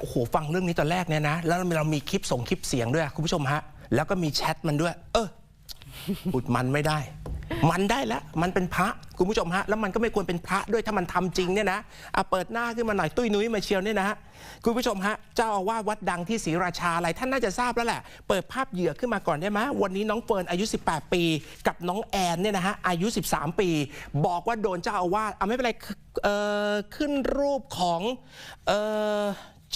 โอ้โหฟังเรื่องนี้ตอนแรกเนี่ยนะ แล้วเรามีคลิปส่งคลิปเสียงด้วยคุณผู้ชมฮะ แล้วก็มีแชทมันด้วย เอออุดมันไม่ได้ มันได้แล้ว มันเป็นพระคุณผู้ชมฮะ แล้วมันก็ไม่ควรเป็นพระด้วยถ้ามันทำจริงเนี่ยนะอะเปิดหน้าขึ้นมาหน่อยตุ้ยนุ้ยมาเชียวเนี่ยนะฮะคุณผู้ชมฮะ เจ้าอาวาสวัดดังที่ศรีราชาอะไรท่านน่าจะทราบแล้วแหละ เปิดภาพเหยื่อขึ้นมาก่อนได้ไหมวันนี้น้องเฟิร์นอายุ 18 ปี กับน้องแอนเนี่ยนะฮะอายุ 13 ปี บอกว่าโดนเจ้าอาวาสเอาไม่เป็นไรเอ่อขึ้นรูปของเออ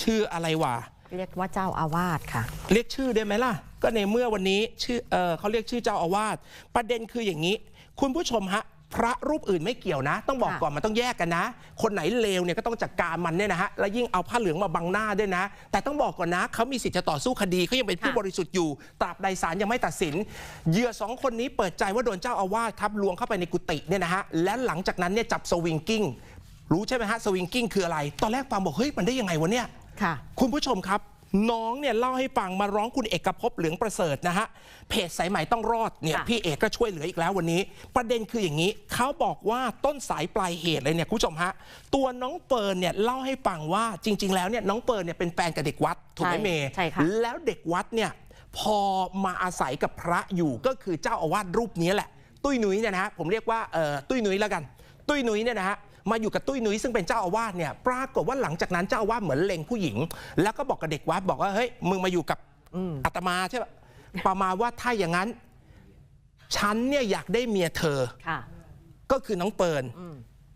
ชื่ออะไรวะเรียกว่าเจ้าอาวาสค่ะ เรียกชื่อได้ไหมล่ะ ก็ในเมื่อวันนี้ชื่อเออเขาเรียกชื่อเจ้าอาวาสประเด็นคืออย่างนี้ คุณผู้ชมฮะพระรูปอื่นไม่เกี่ยวนะ ต้องบอกค่ะก่อนมันต้องแยกกันนะ คนไหนเลวเนี่ยก็ต้องจัดการมันเนี่ยนะฮะแล้วยิ่งเอาผ้าเหลืองมาบังหน้าด้วยนะ แต่ต้องบอกก่อนนะเขามีสิทธิ์จะต่อสู้คดีเขายังเป็นผู้บริสุทธิ์อยู่ตราบใดศาลยังไม่ตัดสินเหยื่อสองคนนี้เปิดใจว่าโดนเจ้าอาวาสครับลวงเข้าไปในกุฏิเนี่ยนะฮะและหลังจากนั้นเนี่ยจับสวิงกิ้งรู้ใช่ไหมฮะสวิงกิ้งคืออะไร ตอนแรกฟังบอกเฮ้ยมันได้ยังไงวะเนี่ย ค่ะคุณผู้ชมครับ น้องเนี่ยเล่าให้ฟังมาร้องคุณเอกภพเหลืองประเสริฐนะฮะเพจสายใหม่ต้องรอดเนี่ยค่ะพี่เอกก็ช่วยเหลืออีกแล้ววันนี้ ประเด็นคืออย่างนี้เขาบอกว่าต้นสายปลายเหตุเลยเนี่ยคุณผู้ชมฮะตัวน้องเฟิร์นเนี่ยเล่าให้ฟังว่าจริง ๆ แล้วเนี่ยน้องเฟิร์นเนี่ยเป็นแฟนกับเด็กวัดถูกไหมใช่เมย์ใช่ค่ะแล้วเด็กวัดเนี่ยพอมาอาศัยกับพระอยู่ก็คือเจ้าอาวาสรูปนี้แหละ ตุ้ยนุ้ยเนี่ยนะฮะผมเรียกว่าเอ่อตุ้ยนุ้ยแล้วกัน ตุ้ยนุ้ยเนี่ยนะฮะ มาอยู่กับตุ้ยนุ้ยซึ่งเป็นเจ้าอาวาสเนี่ยปรากฏว่าหลังจากนั้นเจ้าอาวาสเหมือนเล็งผู้หญิง แล้วก็บอกกับเด็กวัดบอกว่าเฮ้ยมึงมาอยู่กับอาตมาใช่ปะประมาณว่าถ้าอย่างนั้น ฉันเนี่ยอยากได้เมียเธอค่ะก็คือน้องเปิร์น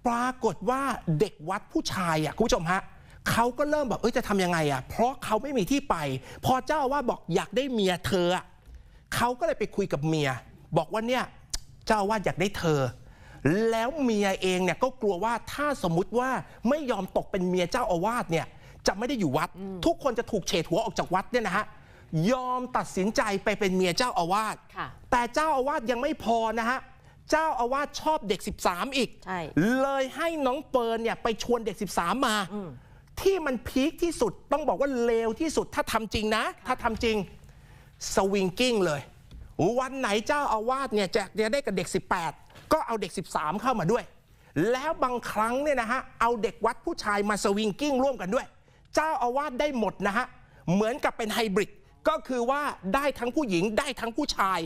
ปรากฏว่าเด็กวัดผู้ชายอะคุณผู้ชมฮะเขาก็เริ่มแบบเอ้ยจะทำยังไงอะ เพราะเขาไม่มีที่ไป พอเจ้าอาว่าสบอกอยากได้เมียเธออะเขาก็เลยไปคุยกับเมีย บอกว่าเนี่ย เจ้าอาว่าสอยากได้เธอ แล้วเมียเองเนี่ยก็กลัวว่าถ้าสมมติว่าไม่ยอมตกเป็นเมียเจ้าอาวาสเนี่ยจะไม่ได้อยู่วัด ทุกคนจะถูกเฉดหัวออกจากวัดเนี่ยนะฮะยอมตัดสินใจไปเป็นเมียเจ้าอาวาสค่ะแต่เจ้าอาวาสยังไม่พอนะฮะเจ้าอาวาสชอบเด็ก 13 อีกใช่เลยให้น้องเปิร์นเนี่ยไปชวนเด็ก 13 มา ที่มันพีคที่สุดต้องบอกว่าเลวที่สุดถ้าทำจริงนะ ถ้าทำจริงสวิงกิ้งเลย วันไหนเจ้าอาวาสเนี่ยจะจะได้กับเด็ก 18 ก็เอาเด็ก 13 เข้ามาด้วย แล้วบางครั้งเนี่ยนะฮะเอาเด็กวัดผู้ชายมาสวิงกิ้งร่วมกันด้วย เจ้าอาวาสได้หมดนะฮะเหมือนกับเป็นไฮบริดก็คือว่าได้ทั้งผู้หญิงได้ทั้งผู้ชาย